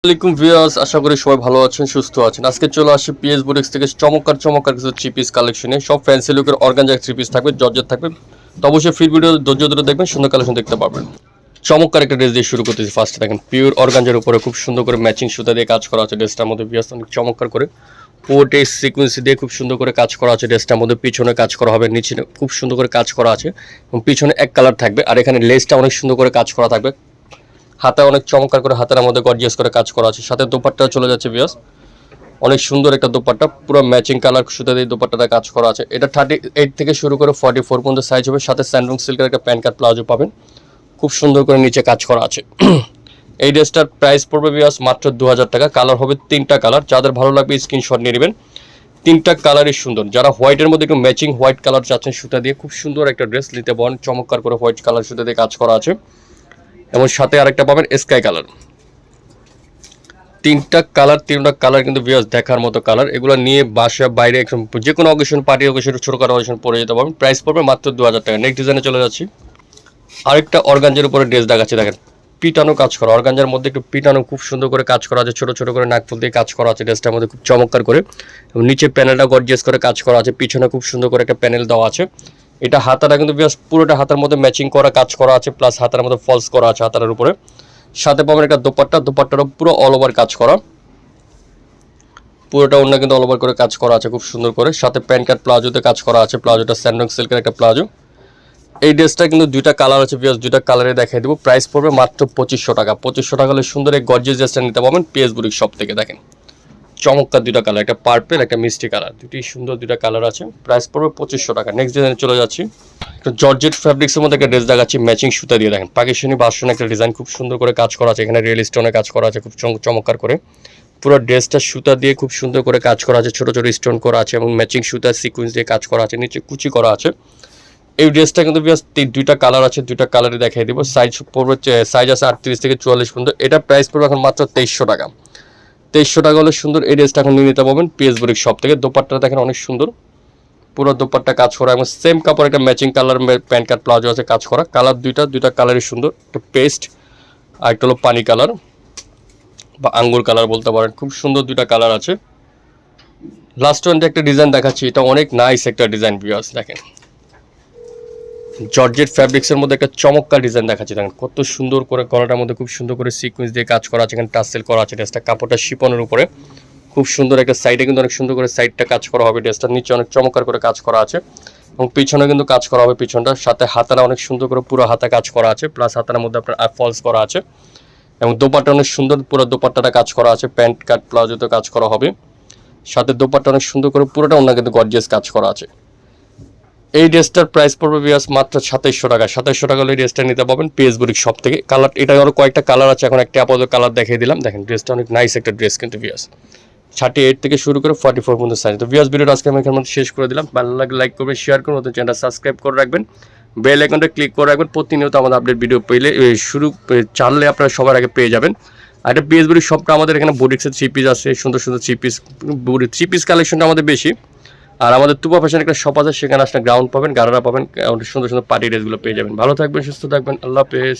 আসসালামাইকুম ভিউয়ার্স, আশা করি সবাই ভালো আছেন, সুস্থ আছেন। আজকে চলে আসি পিএস বুটিক্স থেকে চমৎকার চমৎকার কিছু থ্রি পিস কালেকশনে সব ফ্যান্সি লুকের অর্গানজাক থ্রি পিস থাকবে জর্জের থাকবে। তো অবশ্যই ফ্রি ভিডিও ধৈর্য ধরে দেখবেন, সুন্দর কালেকশন দেখতে পারবেন। চমৎকার একটা ড্রেস দিয়ে শুরু করতেছি ফার্স্টে দেখেন পিওর অর্গানজার উপরে খুব সুন্দর করে ম্যাচিং সুতা দিয়ে কাজ করা আছে ড্রেসটার মধ্যে, ভিউয়ার্স, অনেক চমৎকার করে। পোর্টে সিকুয়েন্সি দিয়ে খুব সুন্দর করে কাজ করা আছে ড্রেসটার মধ্যে, পিছনে কাজ করা হবে, নিচে খুব সুন্দর করে কাজ করা আছে। এবং পিছনে এক কালার থাকবে, আর এখানে লেসটা অনেক সুন্দর করে কাজ করা থাকবে। হাতে অনেক চমৎকার করে হাতের মধ্যে গর্জিয়াস করে কাজ করা আছে। সাথে দোপাট্টা চলে যাচ্ছে বিয়াস অনেক সুন্দর একটা দোপাট্টা, পুরো ম্যাচিং কালার সুতা দিয়ে দোপাট্টাটা কাজ করা আছে। এটা থার্টি এইট থেকে শুরু করে ফর্টি ফোর পর্যন্ত সাইজ হবে। সাথে স্যান্ডুং সিল্কের একটা প্যান্ট কাট প্লাজো পাবেন। খুব সুন্দর করে নিচে কাজ করা আছে। এই ড্রেসটার প্রাইস পড়বে বিয়াস মাত্র দু হাজার টাকা। কালার হবে তিনটা কালার যাদের ভালো লাগবে স্ক্রিনশট নিয়ে নেবেন। তিনটা কালারই সুন্দর। যারা হোয়াইটের মধ্যে একটু ম্যাচিং হোয়াইট কালার চাচ্ছেন সুতা দিয়ে, খুব সুন্দর একটা ড্রেস নিতে পারেন। চমৎকার করে হোয়াইট কালার সুতা দিয়ে কাজ করা আছে। এবং সাথে আরেকটা পাবেন স্কাই কালার তিনটা কালার তিনটা কালার কিন্তু ভিউয়ার্স দেখার মতো কালার এগুলো নিয়ে বাসা বাইরে একদম যে কোনো অকেশন পার্টি অকেশন ছোটো কারও অকেশন পরে যেতে পারবেন। প্রাইস পড়বে মাত্র দু হাজার টাকা নেক্সট ডিজাইনে চলে যাচ্ছি। আরেকটা অর্গানজের উপরে ড্রেস দেখাচ্ছে, দেখেন। পিটানো কাজ করা। অর্গানজার মধ্যে একটু পিটানো, খুব সুন্দর করে কাজ করা আছে। ছোট ছোট করে নাকফুল দিয়ে কাজ করা আছে ড্রেসটার মধ্যে, খুব চমৎকার করে। এবং নিচে প্যানেলটা গর্জিয়াস করে কাজ করা আছে। পিছনে খুব সুন্দর করে একটা প্যানেল দেওয়া আছে। এটা হাতাটা কিন্তু পুরোটা হাতার মধ্যে ম্যাচিং করা, কাজ করা আছে প্লাস হাতার মধ্যে ফলস করা আছে হাতার উপরে। সাথে পাবেন একটা দোপাট্টা, দোপাট্টারও পুরো অল ওভার কাজ করা। পুরোটা অন্য কিন্তু অল ওভার করে কাজ করা আছে, খুব সুন্দর করে। সাথে প্যান্ট কাট প্লাজোতে কাজ করা আছে, প্লাজোটা স্যান্ডং সিল্কের একটা প্লাজো। এই ড্রেসটা কিন্তু দুইটা কালার আছে পিএস দুইটা কালারে দেখাই দেবো। প্রাইস পড়বে মাত্র পঁচিশশো টাকা। পঁচিশশো টাকা হলে সুন্দর এই গর্জিয়াস ড্রেসটা নিতে পারবেন পিএস বুড়ির সব থেকে, দেখেন। চমৎকার দুইটা কালার একটা পার্পেল একটা মিষ্টি কালার দুটি সুন্দর দুইটা কালার আছে। প্রাইস পড়বে পঁচিশশো টাকা। নেক্সট ডিজাইনে চলে যাচ্ছি। একটা জর্জেট ফ্যাব্রিক্সের মধ্যে একটা ড্রেস দেখাচ্ছি ম্যাচিং সুতা দিয়ে। দেখেন পাকিস্তানি বাসন একটা ডিজাইন খুব সুন্দর করে কাজ করা আছে। এখানে রিয়েল স্টোনে কাজ করা আছে, খুব চম- চমৎকার করে। পুরো ড্রেসটা সুতা দিয়ে খুব সুন্দর করে কাজ করা আছে। ছোট ছোট স্টোন করা আছে এবং ম্যাচিং সুতা সিকুয়েন্স দিয়ে কাজ করা আছে। নিচে কুচি করা আছে। এই ড্রেসটা কিন্তু দুইটা কালার আছে। দুইটা কালারে দেখাই দিব। সাইজ পড়বে সাইজ আছে আটত্রিশ থেকে চুয়াল্লিশ পর্যন্ত। এটা প্রাইস পড়বে এখন মাত্র তেইশশো টাকা। তেইশশো টাকা হলে সুন্দর এই ড্রেসটা এখন নিয়ে নিতে পারবেন। পিএস বুরিক সব থেকে। দোপাট্টাটা দেখেন অনেক সুন্দর। পুরো দোপাট্টা কাজ করা এবং সেম কাপড়, একটা matching colour pant cut, palazzo আছে, কাজ করা। কালার দুইটা দুইটা কালারই সুন্দর। একটা পেস্ট আর একটা হলো পানি কালার বা আঙ্গুর কালার বলতে পারেন। খুব সুন্দর দুইটা কালার আছে। লাস্ট ওয়ানটা একটা ডিজাইন দেখাচ্ছি, এটা অনেক নাইস একটা ডিজাইন ভিউয়ার্স দেখেন। জর্জেট ফ্যাব্রিক্সের মধ্যে একটা চমৎকার ডিজাইন দেখাচ্ছি। দেখেন কত সুন্দর করে গলাটার মধ্যে খুব সুন্দর করে সিকুয়েন্স দিয়ে কাজ করা আছে। এখানে টাসেল করা আছে ড্রেসটা কাপড়টা শিপনের উপরে। খুব সুন্দর একটা সাইডে কিন্তু অনেক সুন্দর করে সাইডটা কাজ করা হবে। ড্রেসটার নিচে অনেক চমৎকার করে কাজ করা আছে এবং পিছনে কিন্তু কাজ করা হবে পিছনটার সাথে হাতারা অনেক সুন্দর করে পুরো হাতা কাজ করা আছে। প্লাস হাতার মধ্যে আপনার ফলস করা আছে এবং দোপাট্টা অনেক সুন্দর পুরো দোপাট্টাটা কাজ করা আছে। প্যান্ট, কাট প্লাজোতে কাজ করা হবে। সাথে দোপাট্টা অনেক সুন্দর করে পুরোটা অন্য কিন্তু গর্জিয়াস কাজ করা আছে। এই ড্রেসটার প্রাইস পড়বে বিয়াস মাত্র সাতাইশশো টাকা। সাতাইশশো টাকা হলে ড্রেসটা নিতে পাবেন পিএস বুরিক সব থেকে। কালার এটা আরও কয়েকটা কালার আছে। এখন একটা আপাতত কালার দেখিয়ে দিলাম। দেখেন, ড্রেসটা অনেক নাইস একটা ড্রেস কিন্তু বিয়াস থার্টি এইট থেকে শুরু করে ফর্টি ফোর পর্যন্ত সাইজ তো বিয়াস ভিডিওটা আজকে আমি এখানে শেষ করে দিলাম। ভালো লাগলে লাইক করবেন শেয়ার করুন নতুন চ্যানেলটা সাবস্ক্রাইব করে রাখবেন। বেল আইকনটা ক্লিক করে রাখবেন। প্রতিনিয়ত আমাদের আপডেট ভিডিও পেলে শুরু জানলে আপনারা সবার আগে পেয়ে যাবেন। আর একটা পিএস বুড়ির সবটা আমাদের এখানে বুটিক্সের থ্রি পিস আছে। সুন্দর সুন্দর থ্রি পিস বুড়ি থ্রি পিস কালেকশনটা আমাদের বেশি। আর আমাদের তুপা ফ্যাশন একটা শপ আছে, সেখানে আসলে গ্রাউন্ড পাবেন গারারা পাবেন সুন্দর সুন্দর পার্টি ড্রেসগুলো পেয়ে যাবেন। ভালো থাকবেন, সুস্থ থাকবেন, আল্লাহ হাফেজ।